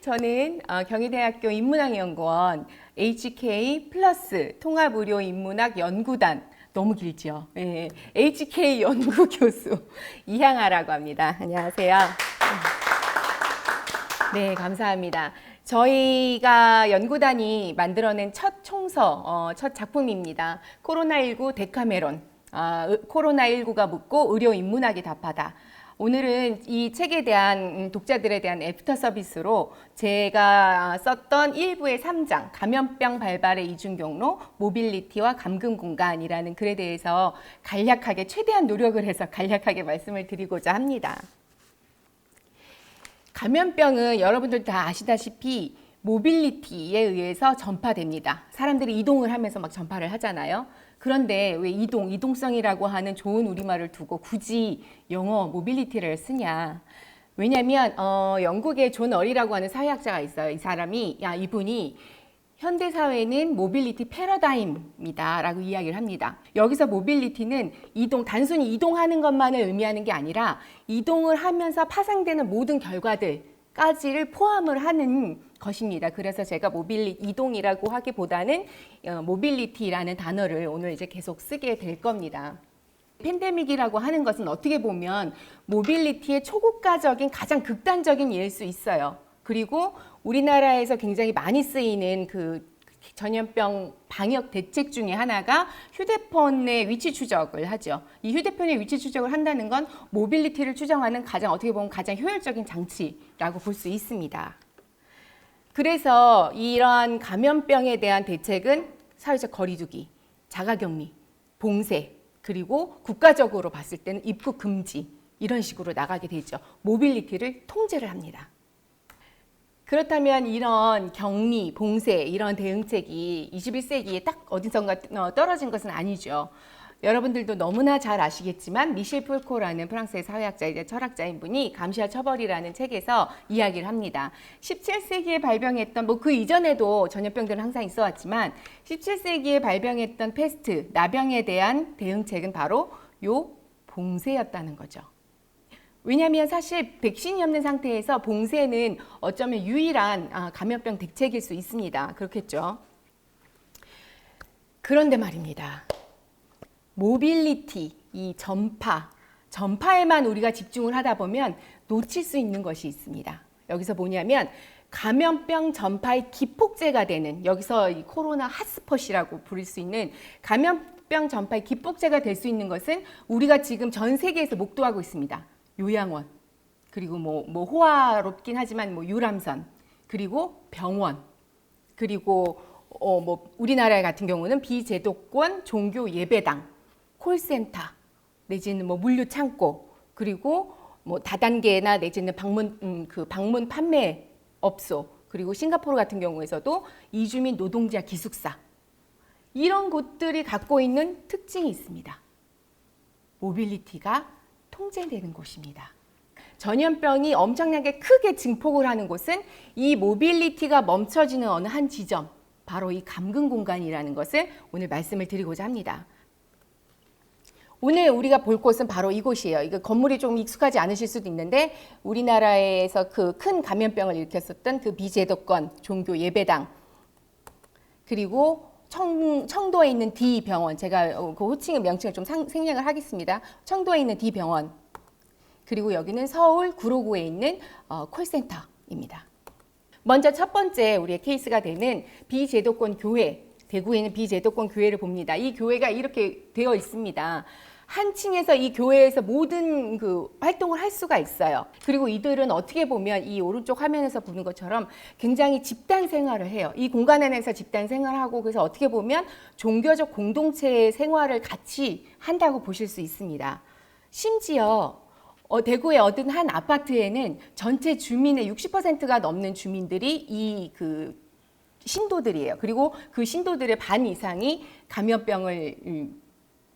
저는 어, 경희대학교 인문학연구원 HK 플러스 통합의료 인문학 연구단 너무 길죠. 예, HK 연구 교수 이향아라고 합니다. 안녕하세요. 네, 감사합니다. 저희가 연구단이 만들어낸 첫 총서, 어, 첫 작품입니다. 코로나19 데카메론. 아, 의- 코로나19가 묻고 의료 인문학이 답하다. 오늘은 이 책에 대한 음, 독자들에 대한 애프터 서비스로 제가 썼던 1부의 3장 감염병 발발의 이중 경로 모빌리티와 감금 공간이라는 글에 대해서 간략하게 최대한 노력을 해서 간략하게 말씀을 드리고자 합니다. 감염병은 여러분들 다 아시다시피 모빌리티에 의해서 전파됩니다. 사람들이 이동을 하면서 막 전파를 하잖아요. 그런데 왜 이동, 이동성이라고 하는 좋은 우리말을 두고 굳이 영어 모빌리티를 쓰냐? 왜냐하면 어, 영국의 존 어리라고 하는 사회학자가 있어요. 이 사람이 야 이분이 현대 사회는 모빌리티 패러다임이다라고 이야기를 합니다. 여기서 모빌리티는 이동 단순히 이동하는 것만을 의미하는 게 아니라 이동을 하면서 파생되는 모든 결과들까지를 포함을 하는 것입니다. 그래서 제가 모빌리 이동이라고 하기보다는 어, 모빌리티라는 단어를 오늘 이제 계속 쓰게 될 겁니다. 팬데믹이라고 하는 것은 어떻게 보면 모빌리티의 초국가적인 가장 극단적인 예일 수 있어요. 그리고 우리나라에서 굉장히 많이 쓰이는 그 전염병 방역 대책 중에 하나가 휴대폰의 위치 추적을 하죠. 이 휴대폰의 위치 추적을 한다는 건 모빌리티를 추정하는 가장 어떻게 보면 가장 효율적인 장치라고 볼 수 있습니다. 그래서 이러한 감염병에 대한 대책은 사회적 거리두기, 자가격리, 봉쇄, 그리고 국가적으로 봤을 때는 입국 금지 이런 식으로 나가게 되죠. 모빌리티를 통제를 합니다. 그렇다면 이런 격리, 봉쇄 이런 대응책이 21세기에 딱 어디선가 어, 떨어진 것은 아니죠. 여러분들도 너무나 잘 아시겠지만 미셸 폴코라는 프랑스의 사회학자이자 철학자인 분이 감시와 처벌이라는 책에서 이야기를 합니다. 17세기에 발병했던 뭐 그 이전에도 전염병들은 항상 있어 왔지만 17세기에 발병했던 패스트, 나병에 대한 대응책은 바로 요 봉쇄였다는 거죠. 왜냐하면 사실 백신이 없는 상태에서 봉쇄는 어쩌면 유일한 아, 감염병 대책일 수 있습니다. 그렇겠죠. 그런데 말입니다. 모빌리티, 이 전파, 전파에만 우리가 집중을 하다 보면 놓칠 수 있는 것이 있습니다. 여기서 뭐냐면 감염병 전파의 기폭제가 되는 여기서 이 코로나 핫스팟이라고 부를 수 있는 감염병 전파의 기폭제가 될 수 있는 것은 우리가 지금 전 세계에서 목도하고 있습니다. 요양원 그리고 뭐, 뭐 호화롭긴 하지만 뭐 유람선 그리고 병원 그리고 어 뭐 우리나라 같은 경우는 비제도권 종교 예배당 콜센터 내지는 뭐 물류 창고 그리고 뭐 다단계나 내지는 방문 음, 그 방문 판매 업소 그리고 싱가포르 같은 경우에서도 이주민 노동자 기숙사 이런 곳들이 갖고 있는 특징이 있습니다. 모빌리티가 통제되는 곳입니다. 전염병이 엄청나게 크게 증폭을 하는 곳은 이 모빌리티가 멈춰지는 어느 한 지점, 바로 이 감금 공간이라는 것을 오늘 말씀을 드리고자 합니다. 오늘 우리가 볼 곳은 바로 이곳이에요. 이거 건물이 좀 익숙하지 않으실 수도 있는데 우리나라에서 그 큰 감염병을 일으켰었던 그 비제도권 종교 예배당 그리고 청, 청도에 있는 D 병원 제가 어, 그 호칭의 명칭을 좀 상- 생략을 하겠습니다. 청도에 있는 D 병원 그리고 여기는 서울 구로구에 있는 어, 콜센터입니다. 먼저 첫 번째 우리의 케이스가 되는 비제도권 교회, 대구에 있는 비제도권 교회를 봅니다. 이 교회가 이렇게 되어 있습니다. 한 층에서 이 교회에서 모든 그 활동을 할 수가 있어요. 그리고 이들은 어떻게 보면 이 오른쪽 화면에서 보는 것처럼 굉장히 집단 생활을 해요. 이 공간 안에서 집단 생활하고 그래서 어떻게 보면 종교적 공동체의 생활을 같이 한다고 보실 수 있습니다. 심지어 어, 대구의 어떤 한 아파트에는 전체 주민의 60%가 넘는 주민들이 이 그 신도들이에요. 그리고 그 신도들의 반 이상이 감염병을 음,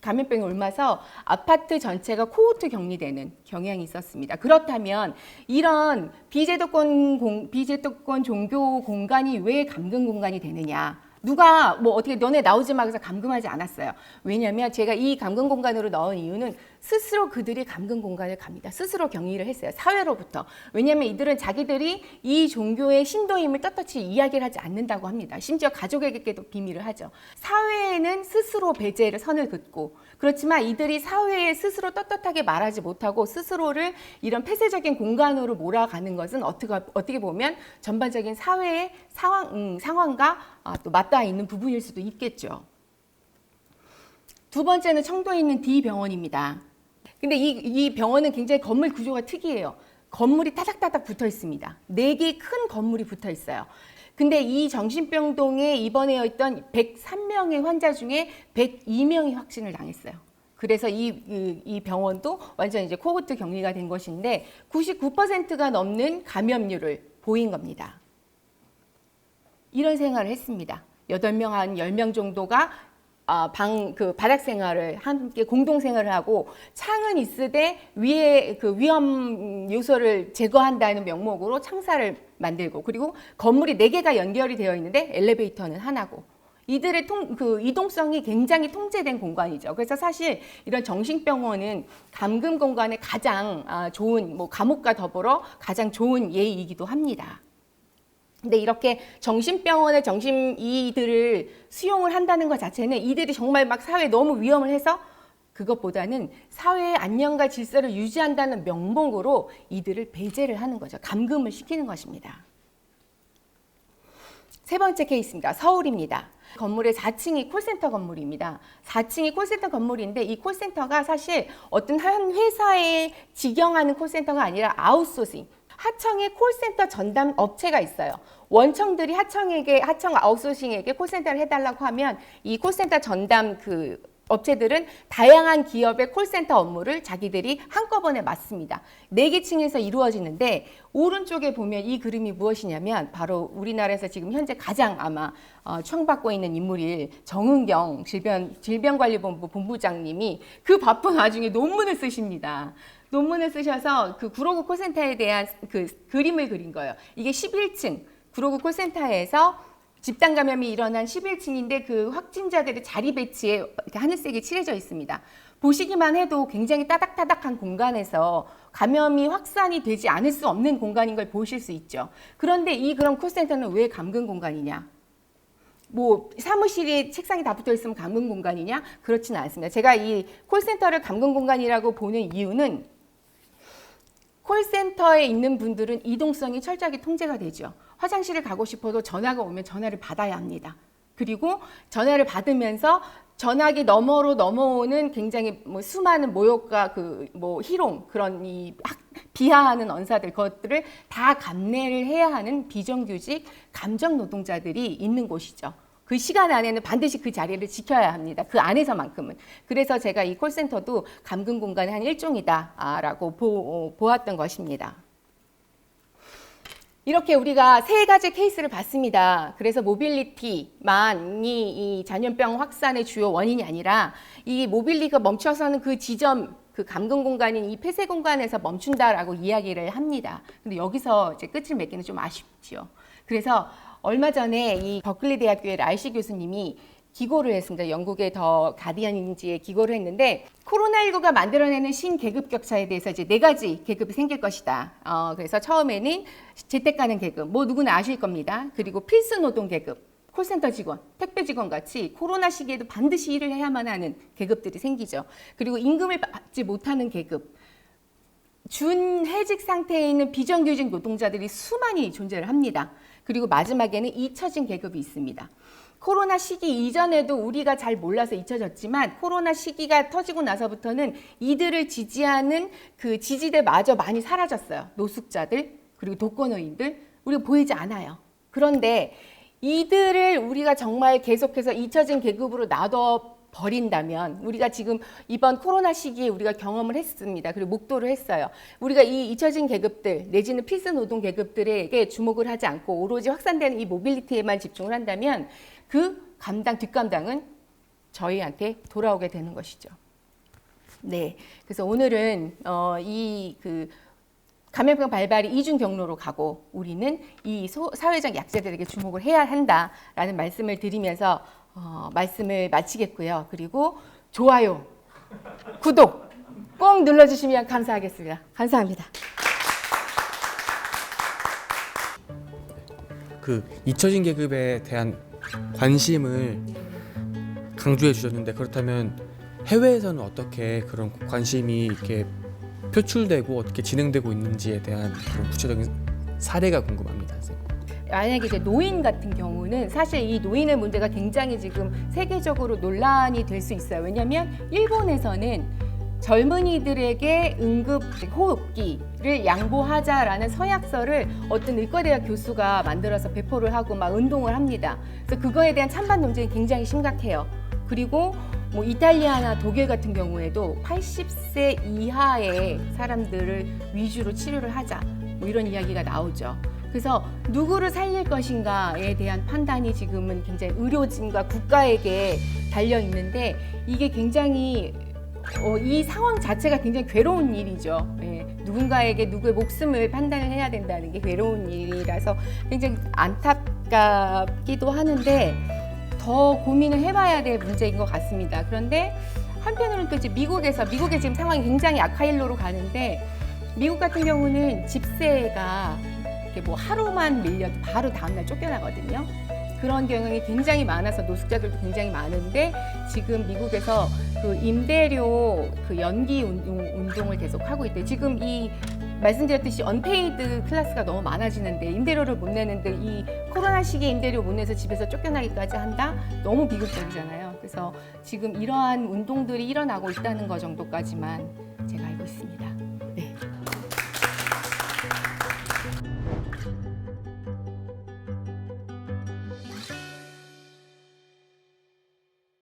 감염병이 옮아서 아파트 전체가 코호트 격리되는 경향이 있었습니다. 그렇다면 이런 비제도권 공, 비제도권 종교 공간이 왜 감금 공간이 되느냐? 누가 뭐 어떻게 너네 나오지 마 그래서 감금하지 않았어요. 왜냐하면 제가 이 감금 공간으로 넣은 이유는 스스로 그들이 감금 공간을 갑니다. 스스로 격리를 했어요. 사회로부터. 왜냐하면 이들은 자기들이 이 종교의 신도임을 떳떳이 이야기를 하지 않는다고 합니다. 심지어 가족에게도 비밀을 하죠. 사회에는 스스로 배제를 선을 긋고 그렇지만 이들이 사회에 스스로 떳떳하게 말하지 못하고 스스로를 이런 폐쇄적인 공간으로 몰아가는 것은 어떻게, 어떻게 보면 전반적인 사회의 상황, 음, 상황과 아, 또 맞닿아 있는 부분일 수도 있겠죠. 두 번째는 청도에 있는 D 병원입니다. 근데 이, 이 병원은 굉장히 건물 구조가 특이해요. 건물이 따닥따닥 붙어 있습니다. 네 개 큰 건물이 붙어 있어요. 근데 이 정신병동에 입원해 있던 103명의 환자 중에 102명이 확진을 당했어요. 그래서 이, 이, 이 병원도 완전 이제 코호트 격리가 된 것인데 99%가 넘는 감염률을 보인 겁니다. 이런 생활을 했습니다. 8명, 한 10명 정도가 아, 방, 그 바닥 생활을 함께 공동 생활을 하고 창은 있으되 위에 그 위험 요소를 제거한다는 명목으로 창사를 만들고 그리고 건물이 네 개가 연결이 되어 있는데 엘리베이터는 하나고 이들의 통, 그 이동성이 굉장히 통제된 공간이죠. 그래서 사실 이런 정신병원은 감금 공간의 가장 아, 좋은 뭐 감옥과 더불어 가장 좋은 예이기도 합니다. 근데 이렇게 정신병원의 정신 이들을 수용을 한다는 것 자체는 이들이 정말 막 사회에 너무 위험을 해서 그것보다는 사회의 안녕과 질서를 유지한다는 명목으로 이들을 배제를 하는 거죠. 감금을 시키는 것입니다. 세 번째 케이스입니다. 서울입니다. 건물의 4층이 콜센터 건물입니다. 4층이 콜센터 건물인데 이 콜센터가 사실 어떤 한 회사에 직영하는 콜센터가 아니라 아웃소싱. 하청에 콜센터 전담 업체가 있어요. 원청들이 하청에게 하청 아웃소싱에게 콜센터를 해달라고 하면 이 콜센터 전담 그 업체들은 다양한 기업의 콜센터 업무를 자기들이 한꺼번에 맡습니다. 네 개 층에서 이루어지는데 오른쪽에 보면 이 그림이 무엇이냐면 바로 우리나라에서 지금 현재 가장 아마 어, 청받고 있는 인물일 정은경 질병, 질병관리본부 본부장님이 그 바쁜 와중에 논문을 쓰십니다. 논문을 쓰셔서 그 구로구 콜센터에 대한 그 그림을 그린 거예요. 이게 11층 구로구 콜센터에서 집단 감염이 일어난 11층인데 그 확진자들의 자리 배치에 이렇게 하늘색이 칠해져 있습니다. 보시기만 해도 굉장히 따닥따닥한 공간에서 감염이 확산이 되지 않을 수 없는 공간인 걸 보실 수 있죠. 그런데 이 그런 콜센터는 왜 감금 공간이냐? 뭐 사무실이 책상이 다 붙어 있으면 감금 공간이냐? 그렇지는 않습니다. 제가 이 콜센터를 감금 공간이라고 보는 이유는 콜센터에 있는 분들은 이동성이 철저하게 통제가 되죠. 화장실을 가고 싶어도 전화가 오면 전화를 받아야 합니다. 그리고 전화를 받으면서 전화기 너머로 넘어오는 굉장히 뭐 수많은 모욕과 그 뭐 희롱 그런 이 학- 비하하는 언사들 그것들을 다 감내를 해야 하는 비정규직 감정 노동자들이 있는 곳이죠. 그 시간 안에는 반드시 그 자리를 지켜야 합니다. 그 안에서만큼은. 그래서 제가 이 콜센터도 감금 공간의 한 일종이다라고 보, 보았던 것입니다. 이렇게 우리가 세 가지 케이스를 봤습니다. 그래서 모빌리티만이 이 전염병 확산의 주요 원인이 아니라 이 모빌리가 멈춰서는 그 지점 그 감금 공간인 이 폐쇄 공간에서 멈춘다라고 이야기를 합니다. 근데 여기서 이제 끝을 맺기는 좀 아쉽지요. 그래서 얼마 전에 이 버클리 대학교의 라이시 교수님이 기고를 했습니다. 영국의 더 가디언인지에 기고를 했는데 코로나19가 만들어내는 신계급 격차에 대해서 이제 네 가지 계급이 생길 것이다. 어, 그래서 처음에는 재택 가는 계급, 뭐 누구나 아실 겁니다. 그리고 필수 노동 계급, 콜센터 직원, 택배 직원 같이 코로나 시기에도 반드시 일을 해야만 하는 계급들이 생기죠. 그리고 임금을 받지 못하는 계급, 준해직 상태에 있는 비정규직 노동자들이 수많이 존재를 합니다. 그리고 마지막에는 잊혀진 계급이 있습니다. 코로나 시기 이전에도 우리가 잘 몰라서 잊혀졌지만 코로나 시기가 터지고 나서부터는 이들을 지지하는 그 지지대마저 많이 사라졌어요. 노숙자들 그리고 독거노인들 우리가 보이지 않아요. 그런데 이들을 우리가 정말 계속해서 잊혀진 계급으로 놔둬 버린다면 우리가 지금 이번 코로나 시기에 우리가 경험을 했습니다. 그리고 목도를 했어요. 우리가 이 잊혀진 계급들 내지는 필수 노동 계급들에게 주목을 하지 않고 오로지 확산되는 이 모빌리티에만 집중을 한다면 그 감당 뒷감당은 저희한테 돌아오게 되는 것이죠. 네, 그래서 오늘은 어, 이그 감염병 발발이 이중 경로로 가고 우리는 이 소- 사회적 약자들에게 주목을 해야 한다라는 말씀을 드리면서 어, 말씀을 마치겠고요. 그리고 좋아요, 구독 꼭 눌러주시면 감사하겠습니다. 감사합니다. 그 잊혀진 계급에 대한 관심을 강조해 주셨는데 그렇다면 해외에서는 어떻게 그런 관심이 이렇게 표출되고 어떻게 진행되고 있는지에 대한 그런 구체적인 사례가 궁금합니다. 만약에 이제 노인 같은 경우는 사실 이 노인의 문제가 굉장히 지금 세계적으로 논란이 될 수 있어요. 왜냐하면 일본에서는 젊은이들에게 응급 호흡기를 양보하자라는 서약서를 어떤 의과대학 교수가 만들어서 배포를 하고 막 운동을 합니다. 그래서 그거에 대한 찬반 논쟁이 굉장히 심각해요. 그리고 뭐 이탈리아나 독일 같은 경우에도 80세 이하의 사람들을 위주로 치료를 하자 뭐 이런 이야기가 나오죠. 그래서 누구를 살릴 것인가에 대한 판단이 지금은 굉장히 의료진과 국가에게 달려 있는데 이게 굉장히 어, 이 상황 자체가 굉장히 괴로운 일이죠. 예, 누군가에게 누구의 목숨을 판단을 해야 된다는 게 괴로운 일이라서 굉장히 안타깝기도 하는데 더 고민을 해봐야 될 문제인 것 같습니다. 그런데 한편으로는 또 이제 미국에서 미국의 지금 상황이 굉장히 악화일로로 가는데 미국 같은 경우는 집세가 이렇게 뭐 하루만 밀려도 바로 다음날 쫓겨나거든요. 그런 경향이 굉장히 많아서 노숙자들도 굉장히 많은데 지금 미국에서 그 임대료 그 연기 운동, 운동을 계속 하고 있대요. 지금 이 말씀드렸듯이 언페이드 클래스가 너무 많아지는데 임대료를 못 내는데 이 코로나 시기에 임대료 못 내서 집에서 쫓겨나기까지 한다? 너무 비극적이잖아요. 그래서 지금 이러한 운동들이 일어나고 있다는 것 정도까지만 제가 알고 있습니다.